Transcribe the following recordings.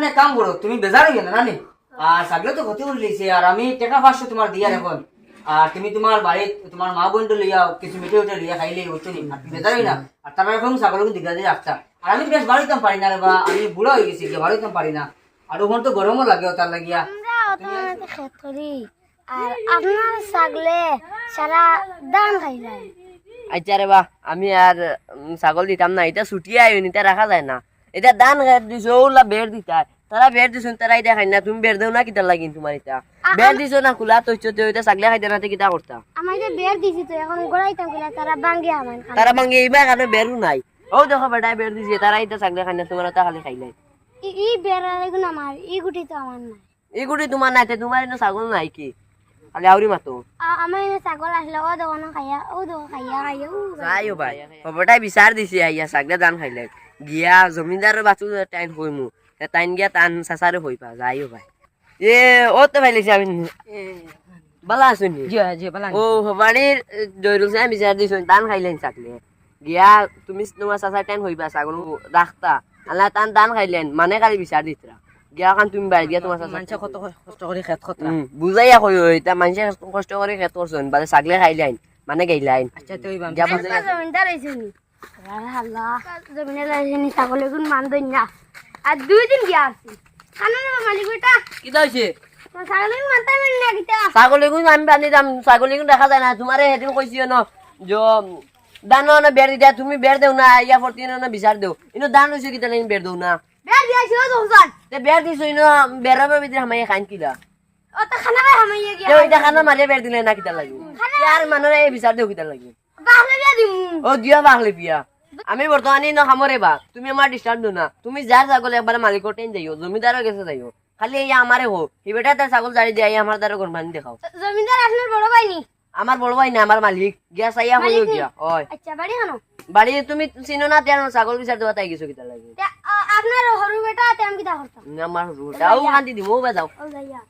মানে কাম করো তুমি বেজার হয়ে গেলে নানি? আর সাগলে তো ক্ষতি করে লিছে আর আমি টাকা পাঁচশো তোমার দিয়ার এখন। আর তুমি তোমার বাড়ি তোমার মা বোনটা লইয়া কিছু মিটে উঠে লইয়া খাইলে বুঝছ নি? আর বেজার হই না আর তারপর এখন ছাগলকে দিঘা দিয়ে রাখতা। আর আমি বেশ বাড়িতাম পারি না রে বা। আমি বুড়া হয়ে গেছি বাড়িতাম পারি না। আর ওখানে তো গরমও লাগে তার লাগিয়া। আর আপনার ছাগলে সারা দান খাই আচ্ছা রে বা আমি আর উম, ছাগল দিতাম না এটা ছুটিয়ে আইন এটা রাখা যায় না। এটা দান দিছো ওলা বের দিতা। তারা বের দিছো তারা এটা খাই না তুমি বের দেও না কিতা লাগিন তোমার এটা বের দিছো না খোলা তো তো এটা ছাগলে খাইতে না তো কিতা করতা আমার যে বের দিছি তো এখন গড়াইতাম কিনা তারা বাঙ্গে আমার তারা ভাঙ্গে এইবার কারণে বেরু নাই। ও দেখো বেটা বের দিছে তারা এটা ছাগলে খাই না তোমার ওটা খালি খাইলে ই- ই বের এগুলো আমার ই গুটি তো আমার নাই। এগুলি তোমার নাই তে তোমার এনে ছাগল নাই কি? খালি আউরি মাতো। আমার এনে ছাগল আসলে ও দোকানে খাইয়া ও দোকান খাইয়া খাইয়া ও যাইও ভাই খবরটাই বিচার দিছে আইয়া ছাগলে দান খাইলে গিয়া জমিদারের বাচু টাইন হই মু টাইন গিয়া টান চাচারে হই পা যাইও ভাই এ ও তো ভাই লিখছে আমি বালা আছুনি ও বাড়ির জয়রুল সাহেব বিচার দিছো দান খাইলেন চাকলে। গিয়া তুমি তোমার চাচার টাইম হইবা ছাগল রাখতা আল্লাহ টান দান খাইলেন মানে কালি বিচার দিতরা গিয়া কান তুমি বাইরে গিয়া তোমার চাচা কত কষ্ট করে খেত খতরা বুঝাইয়া কই এটা মানুষে কষ্ট করে খেত করছেন বাদে ছাগলে খাইলেন মানে গাইলাইন। আচ্ছা তুই বাম গিয়া বুঝাইয়া জমিদার হয়েছিনি জমিদার হয়েছিনি ছাগল এগুন মান দই না আর দুই দিন গিয়া আসছি খানা নেবা মালিক বেটা কিতা হইছে ছাগল এগুন মানতে পারি না কিতা? ছাগলী গুণ আমি বান্ধি যাম ছাগলী গুণ দেখা যায় না। তোমারে সেদিন কৈছিও ন যে দান না বের দিয়া তুমি বের দেও না ইয়া ফরতি না বিচার দেও। ইনো দান হইছে কিতা লাইন বের দেও না? বের দিয়াছি ও দোকান তে বের দিছো ইনো বেরাবার ভিতরে হামাই খাইন কিলা। ও তো খানা গিয়া। খানা মারিয়া বের দিলে না কিতা লাগি। ইয়ার মানুরে বিচার দেও কিতা লাগি। দিমু। ও দিয়া বাংলে পিয়া আমি বর্তমানে ন বা। তুমি আমার ডিস্টার্ব দিও না। তুমি যার ছাগল একবার মালিকর টেন যাইও জমিদারের কাছে যাইও। খালি এই আমারে হো হি বেটা তার ছাগল জারি দিয়ে আমার দ্বারা কোরবানি দেখাও জমিদার আপনার বড় ভাই নি? আমার বড় ভাই না আমার মালিক। গিয়া চাইয়া হইও গিয়া। ওই আচ্ছা বাড়ি খানো? বাড়ি তুমি চিনো না তেন ছাগল বিচার দেওয়া তাই গেছো কিতা লাগে। আপনার সরু বেটা তেম কিতা করতাম আমার রুটাও কান্দি দিমো বাজাও ও যাইয়া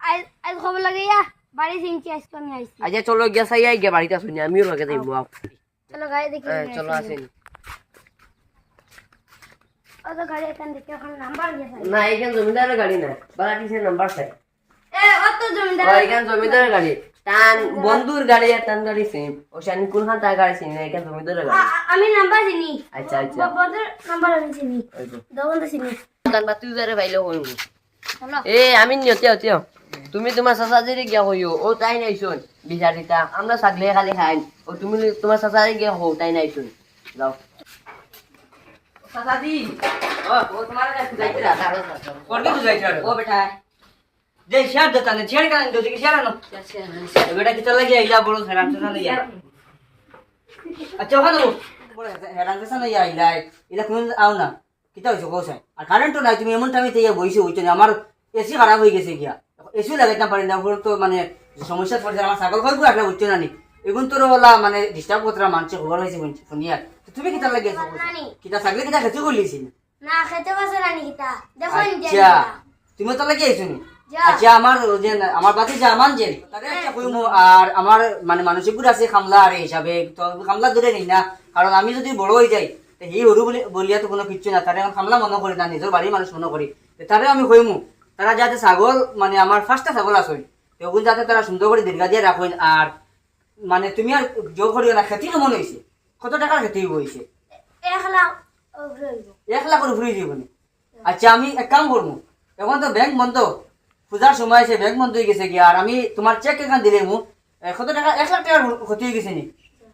আজ আজ খবর লাগে ইয়া। বাড়ি চিনছি আজকে আমি আইছি। আচ্ছা চলো গিয়া চাইয়া গিয়া বাড়িতে শুনি আমিও লগে যাইবো। চলো দেখি হ্যাঁ, চলো আসেন। ও গাড়ি এখান দেখে এখন নাম্বার দিয়ে না এখান জমিদারের গাড়ি না বালাটিসে নাম্বার চাই। এ ও জমিদার এখান জমিদারের গাড়ি। টান বন্ধুর গাড়ি আর টান গাড়ি সেম ও শানি কোন তার গাড়ি চিনি না এখান জমিদারের গাড়ি। আ- আ- আমি নাম্বার চিনি। আচ্ছা আচ্ছা। বদর নাম্বার আমি চিনি। এ আমি নিয়তে হতে তুমি তোমার চাচাজিরে গিয়া কইও ও তাই নাইছোন বিচারিতা আমরা ছাগলে খালি খাইন ও তুমি তোমার চাচারে গিয়া হও তাই নাইছোন যাও। চাচাজি ও ও তোমার বেটা। যে শেয়ার বড় খারাপ তো আচ্ছা ওখানে ইলা কোন আও না। কিতা হইছো আর কারেন্টও নাই তুমি এমন টাইমে তে বইছো হইছো আমার এসি খারাপ হয়ে গেছে গিয়া। এসি লাগাইতে পারি না তো মানে সমস্যা পড়ছে আমার ছাগল ঘরগুলো হচ্ছে না নি। এগুন তোর ওলা মানে ডিস্টার্ব করতে মানুষে খবর হয়েছে তুমি কিতা নানি? কিতা ছাগলে কিতা খেতে করলিছি না? খেতে পারছে রানি কিতা? দেখো আচ্ছা তুমি তো লাগি আইছো নি? আচ্ছা আমার যে আমার বাতি যে আমার যে তারে আচ্ছা আর আমার মানে মানসিক গুণ আছে খামলা আর হিসাবে তো খামলা দূরে নেই না। কারণ আমি যদি বড় হয়ে যাই হি হরু বলি বলিয়া তো কোনো কিচ্ছু না তারে আমি খামলা মনে করি না নিজের বাড়ির মানুষ মনে করি। তো তারে আমি কইমু তারা যাতে ছাগল মানে আমার ফার্স্টটা ছাগল আসই তো ওগুন যাতে তারা সুন্দর করে দীর্ঘা দিয়ে রাখুন আর মানে তুমি আর যোগ করিও না খেতি কেমন হয়েছে কত টাকার খেতি হয়েছে এক লাখ এক লাখের উপরে দিব আচ্ছা আমি এক কাম করব এখন তো ব্যাংক বন্ধ পূজার সময় আছে ব্যাংক বন্ধ হয়ে গেছে কি আর আমি তোমার চেক এখান দিলে মু কত টাকা এক লাখ টাকার ক্ষতি হয়ে গেছে নি?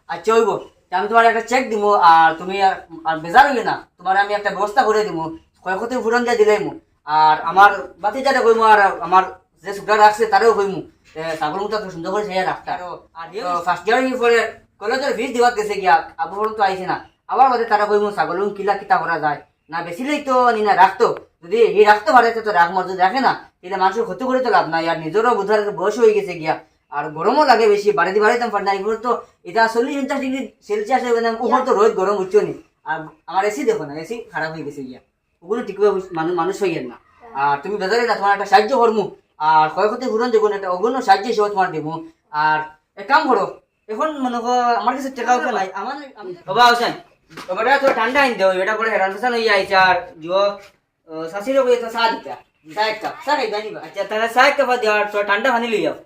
আচ্ছা হইব আমি তোমার একটা চেক দিব আর তুমি আর বেজার হইলে না তোমার আমি একটা ব্যবস্থা করে দিব কয় ক্ষতি ফুরন দিয়ে দিলে মু আর আমার বাতি যাতে কইমু আর আমার যে সুগার রাখছে তারেও কইমু। ছাগল মুটা তো সুন্দর করে সেই রাখতা আর ফার্স্ট ইয়ার পরে কলেজের ফিস দিবার গেছে গিয়া আবু তো আইছে না। আবার বাদে তারা কইমু ছাগল কিলা কিতা করা যায়? না বেশিলেই তো নি না রাখতো। যদি হি রাখতে পারে তো রাখ মর যদি রাখে না তাহলে মানুষের ক্ষতি করে তো লাভ নাই। আর নিজেরও বুধার বয়স হয়ে গেছে গিয়া। আর গরমও লাগে বেশি বাড়িতে বাড়িতে পারে না এগুলো তো এটা চল্লিশ পঞ্চাশ ডিগ্রি সেলসিয়াস হয়ে উপর তো রোদ গরম নি। আর আমার এসি দেখো না এসি খারাপ হয়ে গেছে গিয়া। ওগুলো টিকবে মানুষ মানুষ হয়ে না। আর তুমি বেজারে না তোমার একটা সাহায্য করমু। আর ক্ষয়ক্ষতি পূরণ দেখুন একটা অগুণ সাহায্য হিসেবে তোমার দেবো। আর এক কাম করো এখন মনে করো আমার কাছে টাকা উঠে নাই আমার বাবা হোসেন বাবাটা তো ঠান্ডা আইন দেও এটা করে হেরান হয়ে আইছে আর জিও শাশিরে কই তো চা দিতা। চা এক কাপ চা খাইবা নিবা। আচ্ছা তাহলে এক কাপ দেওয়া আর তো ঠান্ডা পানি লই যাও।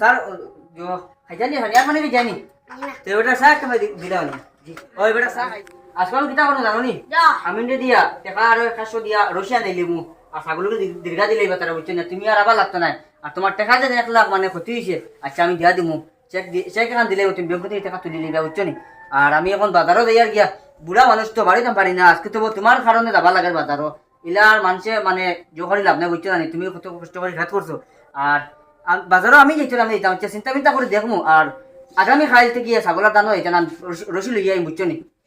স্যার जो মানে বি জানি? তো বেটা চা এক কাপ দিলা নি। ওই বেটা চা খাই আজকাল কিতা করো জানো নি যা। আমি দিয়া টেকা আর একশো দিয়া রসিয়া নিলি মু। আর ছাগলকে দীর্ঘা দিলে এবার তারা বুঝছ না তুমি আর আবার লাগতো না আর তোমার টাকা যে এক লাখ মানে ক্ষতি হয়েছে আচ্ছা আমি দিয়া দিমু। চেক দি- চেক এখান দিলে তুমি ব্যাংক থেকে টাকা তুলি লিবা বুঝছ নি আর আমি এখন বাজারও যাইয়ার গিয়া বুড়া মানুষ তো বাড়িতে পারি না আজকে তো তোমার কারণে যাবা লাগে বাজারও ইলার মানুষে মানে জোহরি লাভ নাই বুঝছ না তুমি কত কষ্ট করে ঘাত করছ আর বাজারও আমি আমি যেতাম চিন্তা মিন্তা করে দেখমু আর আগামী খাইতে গিয়ে ছাগলের দানো এটা না রসি লইয়া বুঝছ নি